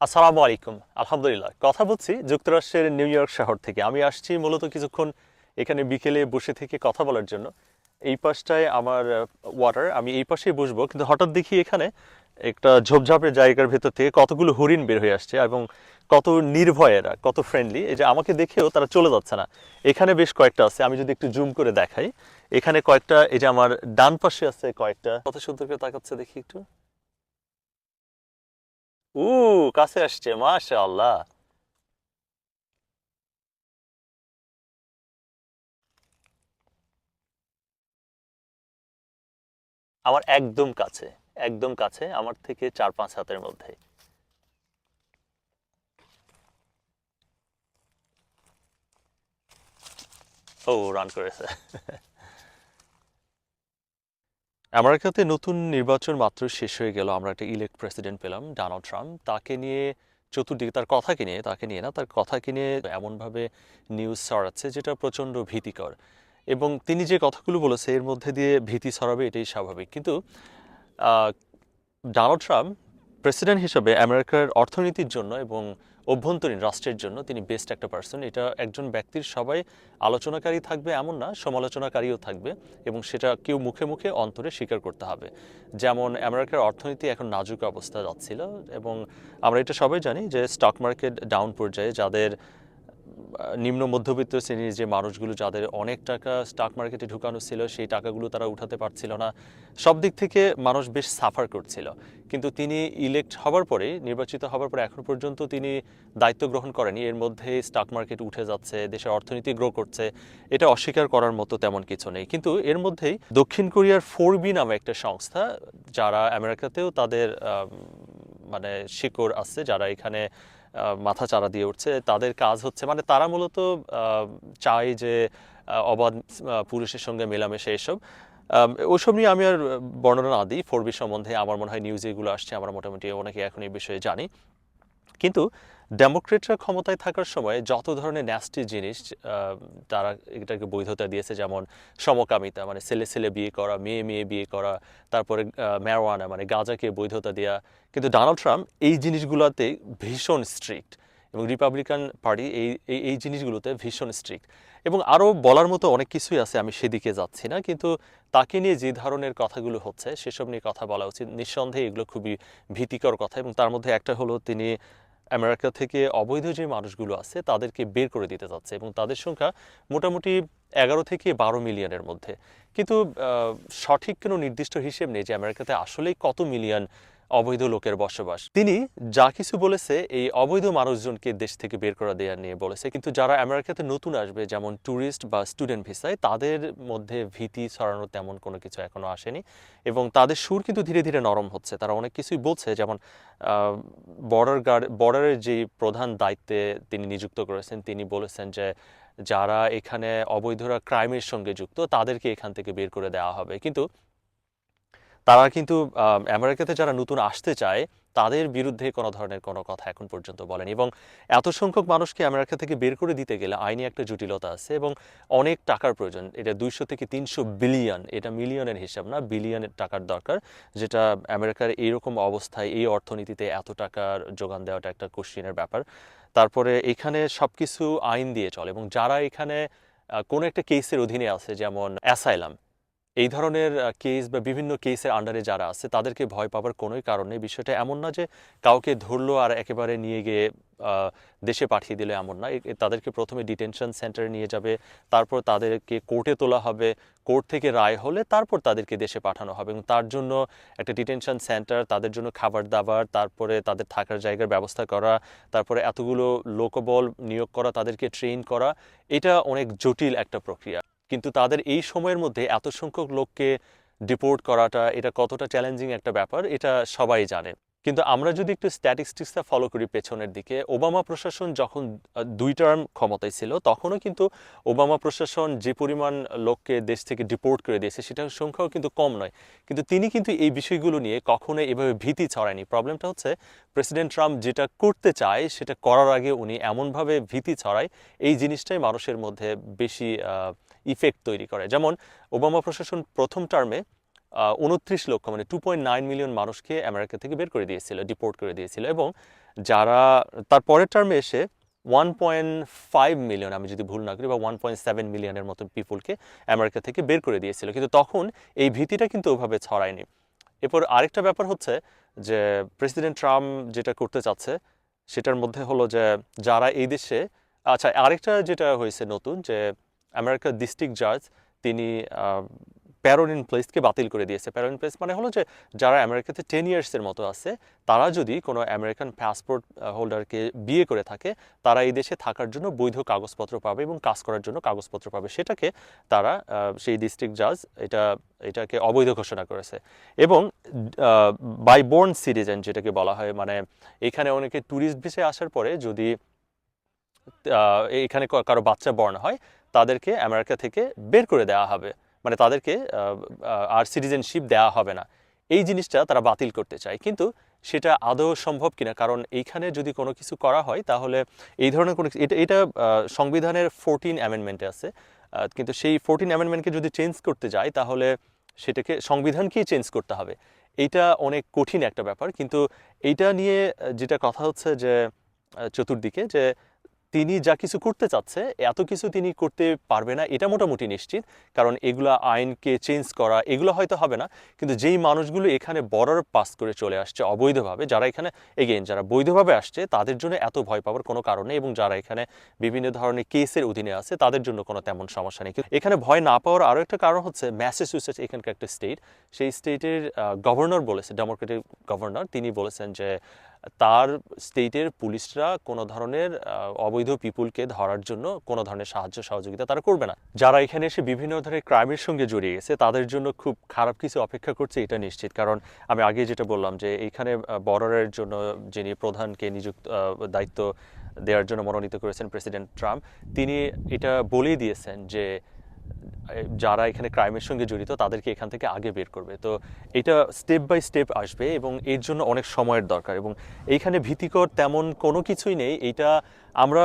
আসসালামু আলাইকুম। আলহামদুলিল্লাহ। কথা বলছি যুক্তরাষ্ট্রের নিউ ইয়র্ক শহর থেকে। আমি আসছি মূলত কিছুক্ষণ এখানে বিকেলে বসে থেকে কথা বলার জন্য। এই পাশটায় আমার ওয়াটার আমি এই পাশেই বসবো। কিন্তু হঠাৎ দেখি এখানে একটা ঝোপঝাপের জায়গার ভেতর থেকে কতগুলো হরিণ বের হয়ে আসছে এবং কত নির্ভয়েরা, কত ফ্রেন্ডলি এই যে আমাকে দেখেও তারা চলে যাচ্ছে না। এখানে বেশ কয়েকটা আছে। আমি যদি একটু জুম করে দেখাই। এখানে কয়েকটা, এই যে আমার ডান পাশে আছে কয়েকটা। কত সুন্দর করে তাকাচ্ছে দেখি একটু। উ কাছে আসছে মাশা আল্লাহ আমার একদম কাছে একদম কাছে, আমার থেকে চার পাঁচ হাতের মধ্যে। ও রান করেছে। আমেরিকাতে নতুন নির্বাচন মাত্র শেষ হয়ে গেল। আমরা একটা ইলেক্ট প্রেসিডেন্ট পেলাম ডোনাল্ড ট্রাম্প তাকে নিয়ে চতুর্দিকে, তার কথাকে নিয়ে, তাকে নিয়ে না, তার কথাকে নিয়ে এমনভাবে নিউজ ছড়াচ্ছে যেটা প্রচণ্ড ভীতিকর। এবং তিনি যে কথাগুলো বলেছে, এর মধ্যে দিয়ে ভীতি ছড়াবে এটাই স্বাভাবিক। কিন্তু ডোনাল্ড ট্রাম্প প্রেসিডেন্ট হিসেবে আমেরিকার অর্থনীতির জন্য এবং অভ্যন্তরীণ রাষ্ট্রের জন্য তিনি বেস্ট একটা পার্সন এটা একজন ব্যক্তির সবাই আলোচনাকারী থাকবে এমন না, সমালোচনাকারীও থাকবে এবং সেটা কেউ মুখে মুখে অন্তরে স্বীকার করতে হবে। যেমন আমেরিকার অর্থনীতি এখন নাজুক অবস্থা যাচ্ছিল এবং আমরা এটা সবাই জানি যে স্টক মার্কেট ডাউন পর্যায়ে যাদের নিম্ন মধ্যবিত্ত শ্রেণির যে মানুষগুলো, যাদের অনেক টাকা স্টক মার্কেটে ঢুকানো ছিল, সেই টাকাগুলো তারা উঠাতে পারছিল না। সব দিক থেকে মানুষ বেশ সাফার করছিল। কিন্তু তিনি ইলেক্ট হবার পরে, নির্বাচিত হবার পরে এখন পর্যন্ত তিনি দায়িত্ব গ্রহণ করেনি। এর মধ্যে স্টক মার্কেট উঠে যাচ্ছে, দেশের অর্থনীতি গ্রো করছে। এটা অস্বীকার করার মতো তেমন কিছু নেই। কিন্তু এর মধ্যেই দক্ষিণ কোরিয়ার ফোর বি নামে একটা সংস্থা, যারা আমেরিকাতেও তাদের মানে শিকড় আছে, যারা এখানে মাথা চারা দিয়ে উঠছে। তাদের কাজ হচ্ছে মানে তারা মূলত চায় যে অবাধ পুরুষের সঙ্গে মেলামেশে এসব। ওসব নিয়ে আমি আর বর্ণনা না দিই। ফোরবি সম্বন্ধে আমার মনে হয় নিউজ এগুলো আসছে, আমরা মোটামুটি অনেকে এখন এই বিষয়ে জানি। কিন্তু ডেমোক্রেটরা ক্ষমতায় থাকার সময় যত ধরনের ন্যাস্টি জিনিস তারা এটাকে বৈধতা দিয়েছে, যেমন সমকামিতা মানে ছেলে ছেলে বিয়ে করা, মেয়ে মেয়ে বিয়ে করা, তারপরে ম্যারোয়ানা মানে গাঁজাকে বৈধতা দেওয়া কিন্তু ডোনাল্ড ট্রাম্প এই জিনিসগুলোতে ভীষণ স্ট্রিক্ট এবং রিপাবলিকান পার্টি এই, এই- জিনিসগুলোতে ভীষণ স্ট্রিক্ট এবং আরও বলার মতো অনেক কিছুই আছে, আমি সেদিকে যাচ্ছি না, কিন্তু তাকে নিয়ে যে ধরনের কথাগুলো হচ্ছে, সেসব নিয়ে কথা বলা উচিত। নিঃসন্দেহে এগুলো খুবই ভীতিকর কথা এবং তার মধ্যে একটা হলো তিনি আমেরিকা থেকে অবৈধ যে মানুষগুলো আছে, তাদেরকে বের করে দিতে যাচ্ছে এবং তাদের সংখ্যা মোটামুটি এগারো থেকে বারো মিলিয়নের মধ্যে। কিন্তু সঠিক কোনো নির্দিষ্ট হিসেব নেই যে আমেরিকাতে আসলেই কত মিলিয়ন অবৈধ লোকের বসবাস। তিনি যা কিছু বলেছে, এই অবৈধ মানুষজনকে দেশ থেকে বের করা দেওয়া নিয়ে বলেছে। কিন্তু যারা আমেরিকাতে নতুন আসবে, যেমন ট্যুরিস্ট বা স্টুডেন্ট ভিসায়, তাদের মধ্যে ভীতি ছড়ানো তেমন কোনো কিছু এখনও আসেনি। এবং তাদের সুর কিন্তু ধীরে ধীরে নরম হচ্ছে। তারা অনেক কিছুই বলছে, যেমন বর্ডার গার্ড বর্ডারের যে প্রধান দায়িত্বে তিনি নিযুক্ত করেছেন, তিনি বলেছেন যে, যারা এখানে অবৈধরা ক্রাইমের সঙ্গে যুক্ত, তাদেরকে এখান থেকে বের করে দেওয়া হবে। কিন্তু তারা কিন্তু আমেরিকাতে যারা নতুন আসতে চায়, তাদের বিরুদ্ধে কোনো ধরনের কোনো কথা এখন পর্যন্ত বলেনি। এবং এত সংখ্যক মানুষকে আমেরিকা থেকে বের করে দিতে গেলে আইনি একটা জটিলতা আছে এবং অনেক টাকার প্রয়োজন। এটা দুইশো থেকে তিনশো বিলিয়ন, এটা মিলিয়নের হিসাব না বিলিয়নের টাকার দরকার, যেটা আমেরিকার এইরকম অবস্থায়, এই অর্থনীতিতে এত টাকার যোগান দেওয়াটা একটা কোশ্চিনের ব্যাপার। তারপরে এখানে সব কিছু আইন দিয়ে চলে এবং যারা এখানে কোনো একটা কেসের অধীনে আছে, যেমন অ্যাসাইলাম এই ধরনের কেস বা বিভিন্ন কেসের আন্ডারে যারা আছে, তাদেরকে ভয় পাওয়ার কোনোই কারণ নেই। বিষয়টা এমন না যে কাউকে ধরলো আর একেবারে নিয়ে গিয়ে দেশে পাঠিয়ে দিলে এমন না। তাদেরকে প্রথমে ডিটেনশন সেন্টারে নিয়ে যাবে, তারপর তাদেরকে কোর্টে তোলা হবে কোর্ট থেকে রায় হলে তারপর তাদেরকে দেশে পাঠানো হবে এবং তার জন্য একটা ডিটেনশন সেন্টার তাদের জন্য খাবার দাবার, তারপরে তাদের থাকার জায়গার ব্যবস্থা করা, তারপরে এতগুলো লোকবল নিয়োগ করা, তাদেরকে ট্রেন করা, এটা অনেক জটিল একটা প্রক্রিয়া। কিন্তু তাদের এই সময়ের মধ্যে এত সংখ্যক লোককে ডিপোর্ট করাটা, এটা কতটা চ্যালেঞ্জিং একটা ব্যাপার, এটা সবাই জানে। কিন্তু আমরা যদি একটু স্ট্যাটিস্টিক্সটা ফলো করি পেছনের দিকে, ওবামা প্রশাসন যখন দুই টার্ম ক্ষমতায় ছিল, তখনও কিন্তু ওবামা প্রশাসন যে পরিমাণ লোককে দেশ থেকে ডিপোর্ট করে দিয়েছে, সেটার সংখ্যাও কিন্তু কম নয়। কিন্তু তিনি কিন্তু এই বিষয়গুলো নিয়ে কখনো এভাবে ভীতি ছড়ায়নি। প্রবলেমটা হচ্ছে, প্রেসিডেন্ট ট্রাম্প যেটা করতে চায়, সেটা করার আগে উনি এমনভাবে ভীতি ছড়ায়, এই জিনিসটাই মানুষের মধ্যে বেশি ইফেক্ট তৈরি করে। যেমন ওবামা প্রশাসন প্রথম টার্মে উনত্রিশ লক্ষ মানে টু পয়েন্ট নাইন মিলিয়ন মানুষকে আমেরিকা থেকে বের করে দিয়েছিল ডিপোর্ট করে দিয়েছিল এবং যারা তার পরের টার্মে এসে ওয়ান পয়েন্ট ফাইভ মিলিয়ন আমি যদি ভুল না করি, বা ওয়ান পয়েন্ট সেভেন মিলিয়নের মতো পিপুলকে আমেরিকা থেকে বের করে দিয়েছিল। কিন্তু তখন এই ভীতিটা কিন্তু ওভাবে ছড়ায়নি। এরপর আরেকটা ব্যাপার হচ্ছে যে প্রেসিডেন্ট ট্রাম্প যেটা করতে চাচ্ছে, সেটার মধ্যে হলো যে, যারা এই দেশে আচ্ছা আরেকটা যেটা হয়েছে নতুন যে আমেরিকার ডিস্ট্রিক্ট জাজ তিনি প্যারোন ইন প্লেসকে বাতিল করে দিয়েছে। প্যারোন প্লেস মানে হলো যে, যারা আমেরিকাতে টেন ইয়ার্সের মতো আছে, তারা যদি কোনো আমেরিকান পাসপোর্ট হোল্ডারকে বিয়ে করে থাকে, তারা এই দেশে থাকার জন্য বৈধ কাগজপত্র পাবে এবং কাজ করার জন্য কাগজপত্র পাবে। সেটাকে তারা সেই ডিস্ট্রিক্ট জাজ এটা, এটাকে অবৈধ ঘোষণা করেছে। এবং বাই বোর্ন সিটিজেন যেটাকে বলা হয় মানে এখানে অনেকে ট্যুরিস্ট ভিসে আসার পরে যদি এখানে কারও বাচ্চা বর্ণ হয় তাদেরকে আমেরিকা থেকে বের করে দেওয়া হবে। মানে তাদেরকে আর সিটিজেনশিপ দেওয়া হবে না। এই জিনিসটা তারা বাতিল করতে চায়। কিন্তু সেটা আদৌ সম্ভব কিনা? কারণ এইখানে যদি কোনো কিছু করা হয়, তাহলে এই ধরনের কোনো এটা এটা সংবিধানের ফোরটিন অ্যামেন্ডমেন্টে আছে। কিন্তু সেই ফোরটিন অ্যামেন্ডমেন্টকে যদি চেঞ্জ করতে যায়, তাহলে সেটাকে, সংবিধানকেই চেঞ্জ করতে হবে। এইটা অনেক কঠিন একটা ব্যাপার। কিন্তু এইটা নিয়ে যেটা কথা হচ্ছে যে চতুর্দিকে যে তিনি যা কিছু করতে চাচ্ছে, এত কিছু তিনি করতে পারবে না, এটা মোটামুটি নিশ্চিত। কারণ এগুলা আইনকে চেঞ্জ করা, এগুলো হয়তো হবে না। কিন্তু যেই মানুষগুলো এখানে বর্ডার পাস করে চলে আসছে অবৈধভাবে, যারা এখানে এগেইন যারা বৈধভাবে আসছে, তাদের জন্য এত ভয় পাওয়ার কোনো কারণ এবং যারা এখানে বিভিন্ন ধরনের কেসের অধীনে আছে, তাদের জন্য কোনো তেমন সমস্যা নেই। এখানে ভয় না পাওয়ার আরও একটা কারণ হচ্ছে ম্যাসাচুসেটস এখানকার একটা স্টেট সেই স্টেটের গভর্নর বলেছে ডেমোক্রেটিক গভর্নর তিনি বলেছেন যে তার স্টেটের পুলিশরা কোনো ধরনের অবৈধ পিপুলকে ধরার জন্য কোনো ধরনের সাহায্য, সহযোগিতা তারা করবে না। যারা এখানে এসে বিভিন্ন ধরনের ক্রাইমের সঙ্গে জড়িয়ে গেছে, তাদের জন্য খুব খারাপ কিছু অপেক্ষা করছে এটা নিশ্চিত। কারণ আমি আগে যেটা বললাম যে এইখানে বর্ডারের জন্য যিনি প্রধানকে নিযুক্ত দায়িত্ব দেওয়ার জন্য মনোনীত করেছেন প্রেসিডেন্ট ট্রাম্প, তিনি এটা বলেই দিয়েছেন যে যারা এখানে ক্রাইমের সঙ্গে জড়িত, তাদেরকে এখান থেকে আগে বের করবে। তো এটা স্টেপ বাই স্টেপ আসবে এবং এর জন্য অনেক সময়ের দরকার এবং এইখানে ভীতিকর তেমন কোনো কিছুই নেই। এইটা আমরা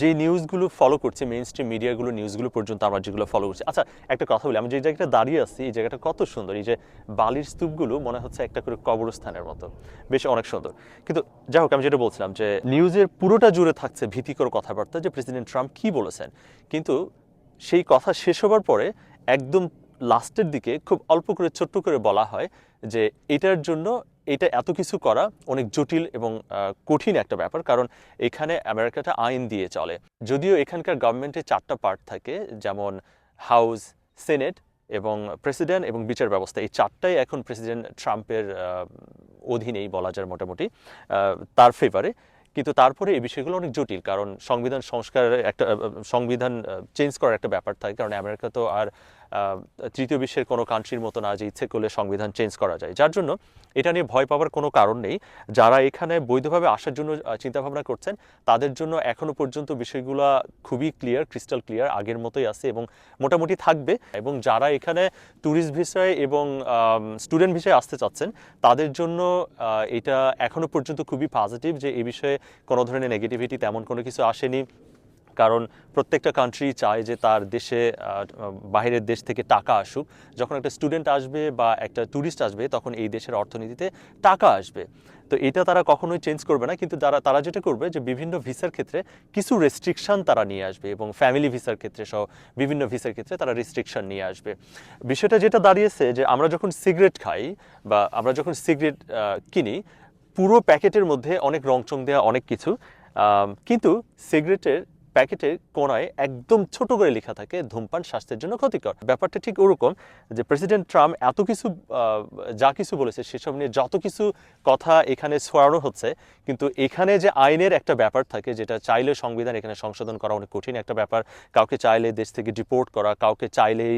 যে নিউজগুলো ফলো করছি মেইন স্ট্রিম মিডিয়াগুলো নিউজগুলো পর্যন্ত আমরা যেগুলো ফলো করছি। আচ্ছা একটা কথা বলি, আমি যে জায়গাটা দাঁড়িয়ে আছি, এই জায়গাটা কত সুন্দর। এই যে বালির স্তূপগুলো মনে হচ্ছে একটা করে কবরস্থানের মতো। বেশ অনেক সুন্দর। কিন্তু যাই হোক, আমি যেটা বলছিলাম যে নিউজের পুরোটা জুড়ে থাকছে ভীতিকর কথাবার্তা যে প্রেসিডেন্ট ট্রাম্প কি বলেছেন। কিন্তু সেই কথা শেষ হবার পরে একদম লাস্টের দিকে খুব অল্প করে, ছোট্ট করে বলা হয় যে এটার জন্য এটা এত কিছু করা অনেক জটিল এবং কঠিন একটা ব্যাপার। কারণ এখানে আমেরিকাটা আইন দিয়ে চলে। যদিও এখানকার গভর্নমেন্টে চারটা পার্ট থাকে, যেমন হাউস, সেনেট এবং প্রেসিডেন্ট এবং বিচার ব্যবস্থা। এই চারটাই এখন প্রেসিডেন্ট ট্রাম্পের অধীনেই বলা যায় মোটামুটি তার ফেভারে কিন্তু তারপরে এই বিষয়গুলো অনেক জটিল, কারণ সংবিধান সংস্কারের একটা সংবিধান চেঞ্জ করার একটা ব্যাপার থাকে, কারণ আমেরিকা তো আর তৃতীয় বিশ্বের কোনো কান্ট্রির মতো না যে ইচ্ছে করলে সংবিধান চেঞ্জ করা যায়। যার জন্য এটা নিয়ে ভয় পাওয়ার কোনো কারণ নেই। যারা এখানে বৈধভাবে আসার জন্য চিন্তাভাবনা করছেন, তাদের জন্য এখনও পর্যন্ত বিষয়গুলো খুবই ক্লিয়ার ক্রিস্টাল ক্লিয়ার আগের মতোই আছে এবং মোটামুটি থাকবে। এবং যারা এখানে ট্যুরিস্ট ভিসায় এবং স্টুডেন্ট ভিসায় আসতে চাচ্ছেন, তাদের জন্য এটা এখনও পর্যন্ত খুবই পজিটিভ যে এই বিষয়ে কোনো ধরনের নেগেটিভিটি তেমন কোনো কিছু আসেনি। কারণ প্রত্যেকটা কান্ট্রি চায় যে তার দেশে বাইরের দেশ থেকে টাকা আসুক। যখন একটা স্টুডেন্ট আসবে বা একটা ট্যুরিস্ট আসবে, তখন এই দেশের অর্থনীতিতে টাকা আসবে। তো এটা তারা কখনোই চেঞ্জ করবে না, কিন্তু তারা তারা যেটা করবে যে বিভিন্ন ভিসার ক্ষেত্রে কিছু রেস্ট্রিকশন তারা নিয়ে আসবে এবং ফ্যামিলি ভিসার ক্ষেত্রে সহ বিভিন্ন ভিসার ক্ষেত্রে তারা রেস্ট্রিকশন নিয়ে আসবে। বিষয়টা যেটা দাঁড়িয়েছে যে আমরা যখন সিগারেট খাই বা আমরা যখন সিগারেট কিনি, পুরো প্যাকেটের মধ্যে অনেক রংচং দেওয়া অনেক কিছু কিন্তু সিগারেটের প্যাকেটের কোনায় একদম ছোট করে লেখা থাকে, ধূমপান স্বাস্থ্যের জন্য ক্ষতিকর। ব্যাপারটা ঠিক ওরকম যে প্রেসিডেন্ট ট্রাম্প এত কিছু যা কিছু বলেছে সেসব নিয়ে যত কিছু কথা এখানে ছড়ানো হচ্ছে, কিন্তু এখানে যে আইনের একটা ব্যাপার থাকে, যেটা চাইলে সংবিধান এখানে সংশোধন করা অনেক কঠিন একটা ব্যাপার। কাউকে চাইলে দেশ থেকে ডিপোর্ট করা, কাউকে চাইলেই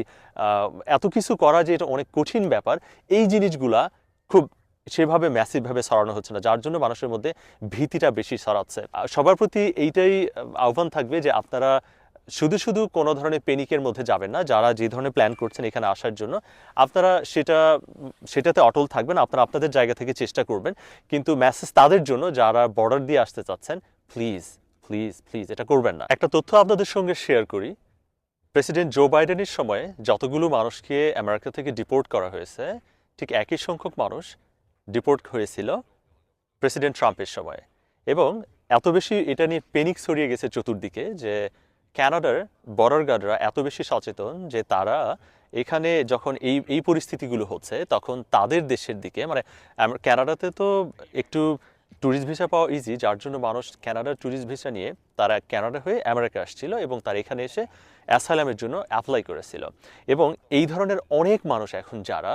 এত কিছু করা যে এটা অনেক কঠিন ব্যাপার। এই জিনিসগুলা খুব সেভাবে ম্যাসিভভাবে ছড়ানো হচ্ছে না, যার জন্য মানুষের মধ্যে ভীতিটা বেশি আর সবার প্রতি এইটাই আহ্বান থাকবে যে আপনারা শুধু শুধু কোনো ধরনের পেনিকের মধ্যে যাবেন না, যারা যে ধরনের প্ল্যান করছেন এখানে আসার জন্য, আপনারা সেটা, সেটাতে অটল থাকবেন, আপনারা আপনাদের জায়গা থেকে চেষ্টা করবেন, কিন্তু মেসেজ তাদের জন্য, যারা বর্ডার দিয়ে আসতে চাচ্ছেন প্লিজ প্লিজ প্লিজ এটা করবেন না। একটা তথ্য আপনাদের সঙ্গে শেয়ার করি। প্রেসিডেন্ট জো বাইডেনের সময়ে যতগুলো মানুষকে আমেরিকা থেকে ডিপোর্ট করা হয়েছে, ঠিক একই সংখ্যক মানুষ ডিপোর্ট হয়েছিল প্রেসিডেন্ট ট্রাম্পের সময়। এবং এত বেশি এটা নিয়ে পেনিক ছড়িয়ে গেছে চতুর্দিকে যে ক্যানাডার বর্ডার গার্ডরা এত বেশি সচেতন যে তারা এখানে যখন এই এই পরিস্থিতিগুলো হচ্ছে, তখন তাদের দেশের দিকে মানে ক্যানাডাতে তো একটু ট্যুরিস্ট ভিসা পাওয়া ইজি যার জন্য মানুষ কানাডার ট্যুরিস্ট ভিসা নিয়ে তারা কানাডা হয়ে আমেরিকা আসছিল এবং তারা এখানে এসে অ্যাসাইলামের জন্য অ্যাপ্লাই করেছিল। এবং এই ধরনের অনেক মানুষ এখন যারা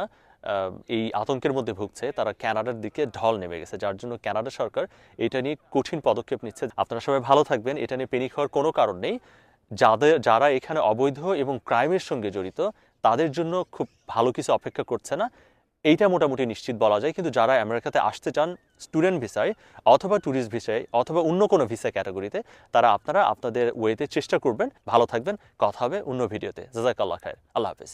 এই আতঙ্কের মধ্যে ভুগছে, তারা কানাডার দিকে ঢল নেমে গেছে, যার জন্য কানাডা সরকার এটা নিয়ে কঠিন পদক্ষেপ নিচ্ছে। আপনারা সবাই ভালো থাকবেন, এটা নিয়ে পেনিক হওয়ার কোনো কারণ নেই। যাদের, যারা এখানে অবৈধ এবং ক্রাইমের সঙ্গে জড়িত, তাদের জন্য খুব ভালো কিছু অপেক্ষা করছে না। এইটা মোটামুটি নিশ্চিত বলা যায়, কিন্তু যারা আমেরিকাতে আসতে চান স্টুডেন্ট ভিসায় অথবা ট্যুরিস্ট ভিসায় অথবা অন্য কোনো ভিসা ক্যাটাগরিতে, তারা আপনারা আপনাদের ওয়েতে চেষ্টা করবেন। ভালো থাকবেন, কথা হবে অন্য ভিডিওতে। জাজাকাল্লাহ খায়ের। আল্লাহ হাফিজ।